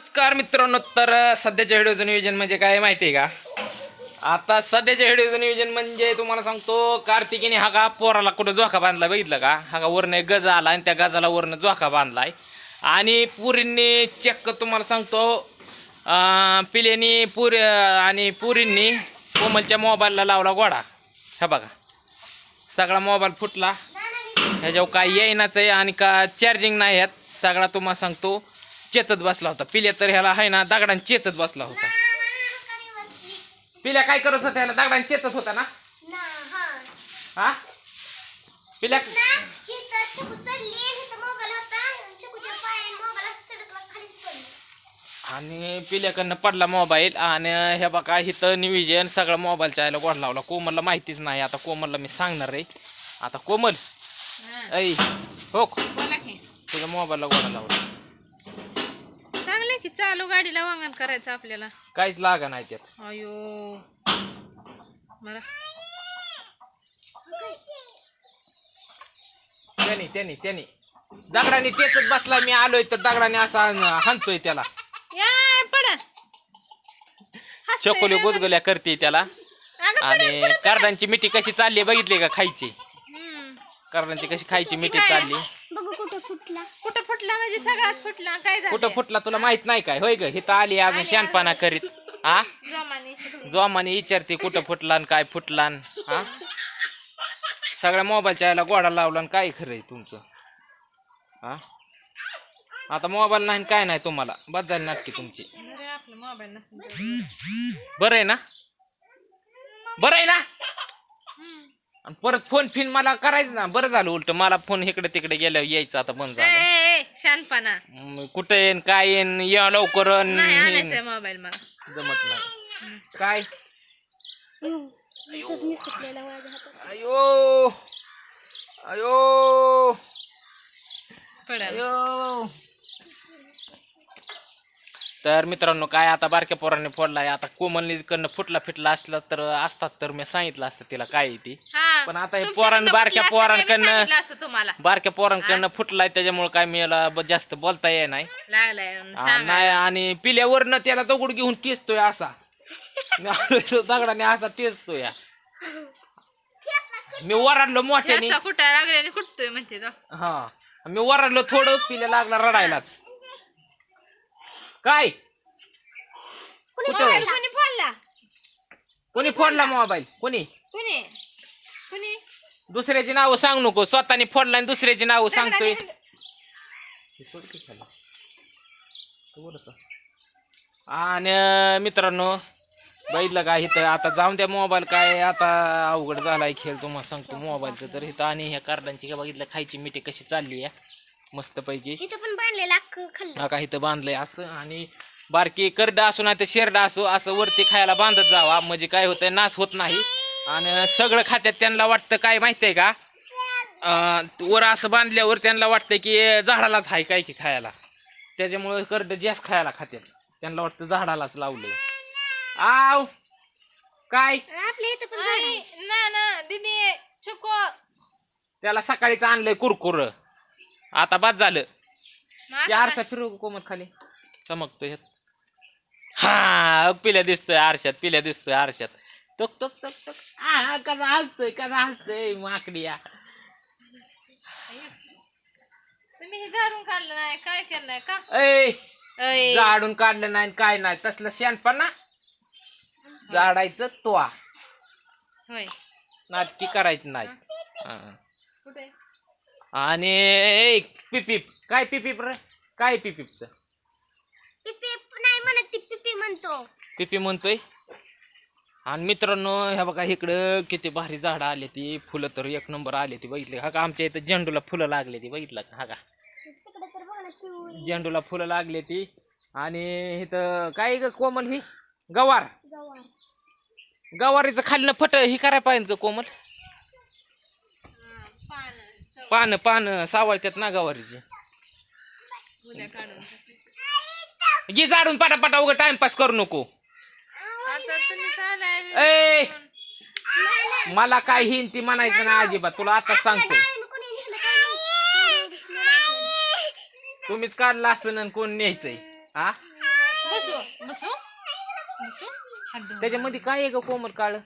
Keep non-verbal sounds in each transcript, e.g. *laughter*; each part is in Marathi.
नमस्कार मित्रांनो तर सध्याच्या व्हिडिओचं नियोजन म्हणजे काय माहिती आहे का? आता सध्याच्या व्हिडिओचं नियोजन म्हणजे तुम्हाला सांगतो कार्तिकीने हा का पोराला कुठं झोका बांधला बघितलं का? हा का वरनं गज आला आणि त्या गजाला वरनं झोका बांधलाय. आणि पुरींनी चक्क तुम्हाला सांगतो पिलेनी पुरी आणि पुरींनी कोमलच्या मोबाईलला लावला गोडा हा बघा सगळा मोबाईल फुटला. ह्याच्यावर काय येईनाच आहे आणि का चार्जिंग नाही आहेत. सगळा तुम्हाला सांगतो चेचत बसला होता. पिल्या तर ह्याला आहे ना दगडाने चेचत बसला होता. पिल्या काय करत होता ह्याला? दगडाने चेचत होता ना? हा. पिल्या आणि पिल्याकडनं पडला मोबाईल आणि हे बघा इथं निविजन सगळं मोबाईलच्या आयला गोड लावला. कोमलला माहितीच नाही. आता कोमलला मी सांगणार आहे. आता कोमल ऐ हो. तुझ्या मोबाईलला गोडा लावला. की चालू गाडीला वांगण करायचं आपल्याला. काहीच लागा नाही त्यात. अयो. बरं. त्याने त्याने त्याने. दगडाने तेचच बसला मी आलोय तर दगडाने असा हाणतोय त्याला. या पडा. चकोली गुदगुल्या करते त्याला. आणि कार्डांची मिठी कशी चालली बघितली का खायची? कार्डांची कशी खायची मिठी चालली बघू कुठं फुटला कुठं फुटला म्हणजे सगळ्यात फुटला काय झालं कुठं फुटला तुला माहीत नाही काय? होय ग हिथं आली अजून शानपाना करीत. हा जोमाने जोमाने विचारते कुठं फुटला काय फुटला आणि, हा सगळ्या मोबाईलच्या यायला गोडा लावला काय खरं आहे तुमचं? हा आता मोबाईल नाही काय नाही तुम्हाला. बस झाली नाटकी तुमची. अरे आपलं मोबाईल नसेल बरं आहे ना? बरं आहे ना? आणि परत फोन फिन मला करायचं ना. बरं झालं उलट. मला फोन इकडे तिकडे गेल्यावर यायचं आता बंद झालं. शानपणा. कुठं येईन काय येईन या लवकर अन नाही येईन. आणायचंय मोबाईल मला. जमत नाही. काय? निसटलेला माझ्या हातात अयो. अयो. पडल. अयो. तर मित्रांनो काय आता बारक्या पोराने फोडलाय. आता कोमलनी कडनं फुटला फिटला असला तर असतात तर मी सांगितलं असतं तिला काय आहे ती. हा पण आता हे तुमच्याकडनं पोरांनी बारक्या असतं, मी पोरांकडनं- सांगितलं असतं तुम्हाला? बारक्या पोरांकडनं फुटलाय त्याच्यामुळे काय ब- जास्त बोलता ये नाही. लागलाय आ, सांगा. नाही आणि पिल्यावरनं त्याला दगड घेऊन टेचतोय असा. *laughs* मी तो दगडाने असा टेचतोय. मी वराडलो मोठ्याने. त्याचा कुठं लागल्याने कुठतोय म्हणते तो. हा मी वराडलो थोडं पिल्या लागला रडायलाच. काय? कुठं? कोणी फोडला? कोणी फोडला मोबाईल? कोणी? कुणी? कुणी? दुसऱ्याची नावं सांग नको. स्वतःने फोडला आणि दुसऱ्याची नावं सांगतोय. दगडाने. आणि मित्रांनो बघितलं का इथं? आता जाऊन द्या मोबाईल काय आता अवघड झालाय खेळ. तुम्हाला सांगतो मोबाईलचं तर इथं आणि ह्या कार्डांची का बघितलं खायची मिठी कशी चालली आहे. मस्तपैकी. इथं पण बांधलेला अख्खं खाल्लं हा का इथं बांधलंय असं आणि बारकी करड असो नाही तर शेरड असो असं वरती खायला बांधत जावा. म्हणजे काय होतंय नाश होत नाही. आणि सगळं खात्यात त्यांना वाटतं काय माहितीये का? अं, वर असं बांधल्यावर त्यांना वाटतं की झाडालाच आहे काय की खायला. त्याच्यामुळे करड जास्त खायला खात्यात. त्यांना वाटतं झाडालाच लावलंय. आव काय? आपल्या इथं पण झाड आई, आहे. ना ना दीदी छको त्याला सकाळीच आणलंय कुरकुर. आता बाद झालं. ते आरसा फिरव कोमत खाली चमकतोय ह्यात. हा पिल्या दिसतोय आरशात पिल्या दिसतोय आरशात. टक टक टक टक. आ कसा हसतोय कसा हसतोय? तुम्ही हे झाडून काढलं नाही काय केलंय का? ऐ ऐ, झाडून काढलं नाही काय नाही तसलं शेणपणा झाडायचं तोआ होय. नाटकी करायची नाही. हा. कुठे? आणि ए, पिपीप काय पिपीप रे? काय पिपीपचं पिपी नाही म्हणत ती पिपी म्हणतो. पिपी म्हणतोय? आणि मित्रांनो ह्या बघा इकडं किती भारी झाडं आले ती. फुलं तर एक नंबर आले ती बघितली. हा का आमच्या इथं झेंडूला फुलं लागले ती बघितलं का? हा का? तिकडे तर बघ ना पिवळी. झेंडूला फुलं लागले ती. आणि इथं काय ग कोमल ही? गवार. गवार. गवारीचं खाल्लं फट ही करायला पाहिजे का कोमल. पान. पानं पानं सावळत्यात ना गवारीची उद्या काढून घे झाडून पाटापाटा उगा टाइमपास करू नको. ए! मला काय हिन ती म्हणायचं ना अजिबात. तुला आता सांगतो? तुम्हीच काढला असतं ना कोण न्यायचंय हा? हात. त्याच्यामध्ये काय आहे ग कोमल काळ?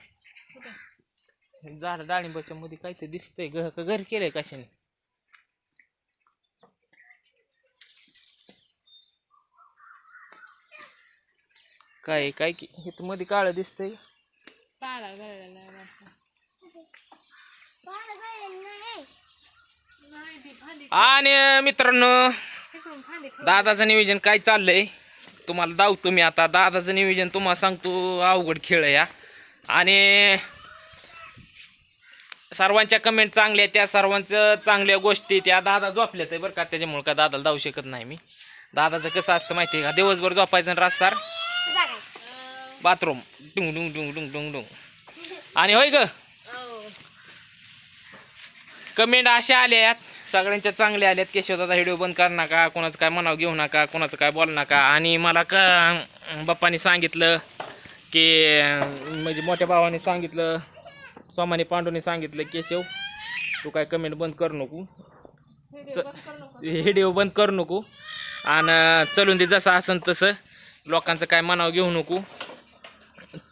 झाड डाळिंबाच्या मध्ये काय ते दिसतंय घर केलंय कशाने? काय काय की हे तर मध्ये काळ दिसतंय? पाला गळलेला आहे वाटतं. नाही ती फांदी आणि मित्रांनो तिकडून फांदी खाऊ. दादाचं नियोजन काय चाललंय? तुम्हाला दावतो मी आता. दादाचं नियोजन तुम्हाला सांगतो अवघड खेळ आहे हा. आणि सर्वांच्या कमेंट चांगल्या त्या सर्वांचं चांगल्या गोष्टी त्या दादा झोपल्यात आहे बरं का? त्याच्यामुळे का दादाला धावू शकत नाही मी. दादाचं कसं असतं माहिती आहे का? दिवसभर झोपायचं आणि रास्तार बाथरूम. डुंग डुंग डुंग डुंग डुंग डुंग. आणि होय ग? कमेंट अशा आल्या आहेत. सगळ्यांच्या चांगल्या आल्यात केशवदादा व्हिडिओ बंद कर नका. कोणाचं काय मनाव घेऊ नका. कोणाचं काय बोल नका. आणि मला का बाप्पानी सांगितलं की म्हणजे मोठ्या भावाने सांगितलं सोमाने पांडूने सांगितलं केशव तू काय कमेंट बंद करू नको. व्हिडिओ बंद करू नको. व्हिडिओ बंद करू नको. आणि चलून दे जसं असन तसं. लोकांचं काय मनाव घेऊ नको.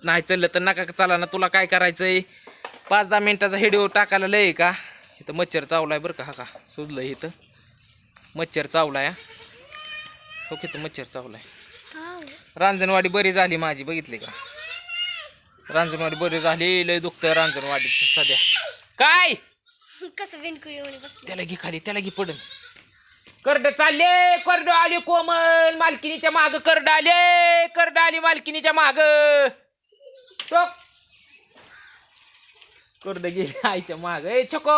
नाही चाललं तर नका चला ना तुला काय करायचं आहे पाच दहा मिनटाचा व्हिडिओ टाकायला लय आहे का? इथं मच्छर चावलाय बरं का हा का? सुजलं इथं. मच्छर चावलाय हा. हो की इथं मच्छर चावलाय. रांजणवाडी बरी झाली माझी बघितली का? रांजणवाडी बरी झाली लय दुखतं रांजणवाडी सध्या. काय? *laughs* कसं. त्याला घे खाली त्याला घे पडन. करड चालले करड आले कोमल मालकिनीच्या माग करड आले करड आली मालकिनीच्या माग. टोक. करड गेली *laughs* आईच्या माग. ए छको.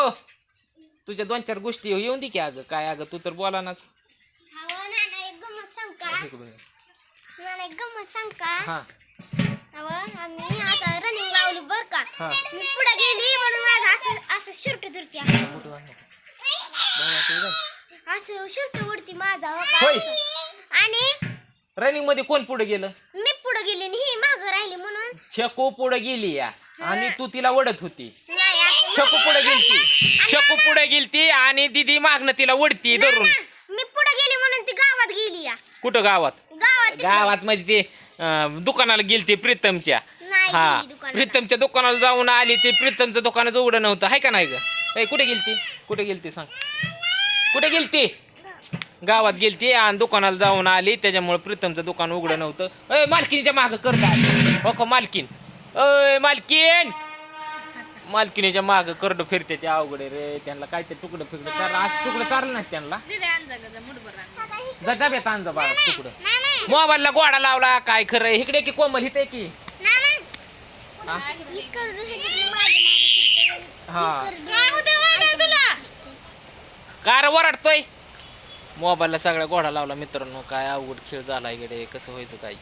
तुझ्या दोन चार गोष्टी येऊन दे की अगं. काय अगं तू तर बोला नाच हा आम्ही आता रनिंग लावली बर का? हा. मी पुढे गेली म्हणून माझं असं असं शर्ट धरते असं उडती माझा होय. आणि रनिंगमध्ये कोण पुढे गेलं? मी पुढे गेली आणि ही माग राहिली म्हणून. छको पुढे गेली या. आणि तू तिला ओढत होती. नाही असं छकू पुढे गेलती छकू पुढे गेलती आणि दिदी मागणं तिला ओढती धरून. मी पुढे गेली म्हणून ती गावात गेली या. कुठं गावात? गावात म्हणजे ते अं, दुकानाला गेलती प्रीतमच्या. नाही हा. गेली प्रीतमच्या दुकानाला जाऊन आली ते. प्रीतमचं दुकानच उघडं नव्हतं. हाय का नाही ग? ए कुठे गेलती? कुठे गेलती सांग? कुठे गेलती? गावात गेलती आणि दुकानाला जाऊन आली. त्याच्यामुळे प्रीतमचं दुकान उघडं नव्हतं. अय मालकीनीच्या मागं कर काय हो का मालकीन? अय मालकीन! मालकिनीच्या मागं करड फिरते ते अवघड आहे रे. त्यांना काय ते तुकडं फिकडं चारलं आज तुकडं चारलं नाही त्यांना. जा डब्यात आणजा बाळा तुकडं. मोबाईलला गोडा लावला. काय खरं आहे? इकडे की कोमल इथे की? हा? ही करडू ह्याच्यातली माझी मागे फिरते. हा करडू. काय होते वाटाय तुला कार वरडतोय मोबाईलला सगळा गोडा लावला मित्रांनो काय अवघड खेळ झाला इकडे कसं व्हायचं काय?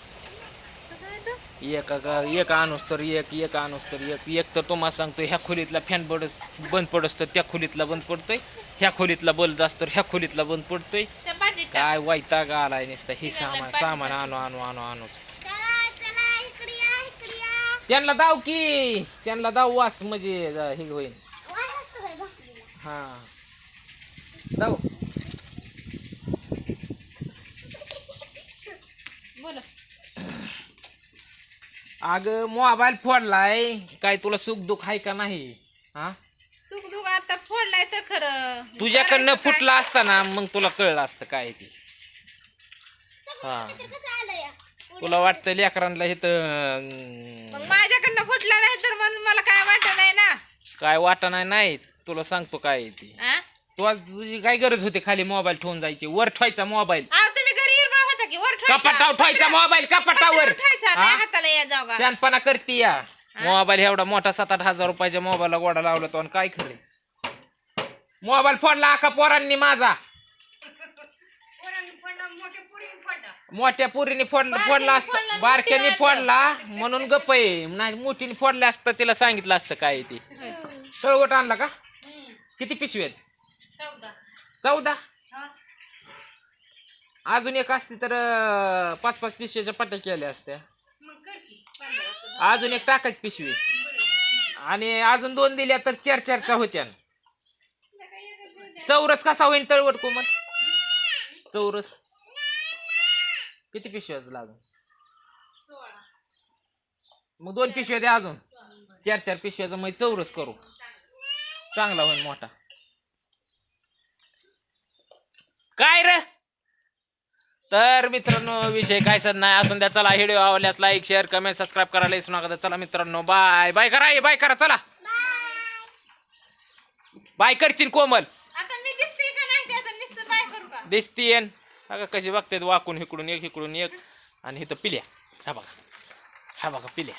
एका गा- एक आणूस तर एक एक आणूस तर एक. एक तर तुम्हाला सांगतो ह्या खोलीतला फॅन बड बंद पडस तर त्या खोलीतला बंद पडतोय. ह्या खोलीतला बल्ब जास्त तर ह्या खोलीतला बंद पडतोय. त्या पाठीत टाक. काय वैताग आलाय नुसतं हे सामान सामान आणू आणू आणू आणू त्यांना दाव की त्यांना दाव वास म्हणजे ज- हे होईल? हा. बोल. अगं मोबाईल फोडलाय. काय तुला सुख दुःख आहे का नाही? हा? सुख दुख आता फोडलाय तर खरं. तुझ्याकडनं करायचं काय? फुटला असता ना मग तुला कळलं असतं काय ते. हा. तर तुला वाटतं लेकरांना हे मग माझ्याकडनं फुटला नाही तर मग मला काय वाटत नाही ना? काय वाटा नाही नाही तुला सांगतो काय आहे ते. आ? तू आज तुझी काय गरज होती खाली मोबाईल ठेवून जायची? वर ठेवायचा मोबाईल. अहो, तुम्ही घरी हिरवळ होता की? वर ठेवायचा. कपाटावर ठेवायचा मोबाईल कपाटावर. पत्र्यावर ठेवायचा, नाही हा? हाताला या जागा. शहाणपणा करती या. मोबाईल एवढा मोठा सात आठ हजार रुपयाच्या मोबाईलला गोडा लावला तो आणि काय खरे? मोबाईल फोडला आका पोरांनी माझा. मोठ्या पुरीने फोडला. फोडला असता. बारक्याने फोडला. म्हणून गप आहे. नाही मोठीने फोडला असता तिला सांगितलं असतं काय आहे ते. तळवट आणला का? किती पिशवी आहेत? चौदा. हा. अजून एक असती तर अं, पाच पाच पिशव्याच्या पट्ट्या केल्या असत्या. अजून एक टाकायची पिशवी. आणि अजून दोन दिल्या तर चार चारच्या होत्या. चौरस कसा होईल तळवट कोमल? चौरस. किती पिशव्याच लागून मग दोन पिशव्या द्या अजून. चार चार पिशव्याचं मग चौरस करू. चांगला होईल मोठा. काय रे? तर मित्रांनो विषय काय सर नाही. असून द्या चला. व्हिडिओ आवडल्यास लाईक शेअर कमेंट सबस्क्राईब करायला विसरू नका. चला मित्रांनो बाय बाय करा ए, बाय करा चला. बाय करशील कोमल. आता मी दिसते का नाही ते? आता नुसतं बाय करू का? दिसतीयन. बघा कशी बघतात वाकून इकडून एक इकडून एक. आणि इथं पिल्या. हा बघा. हा बघा पिल्या.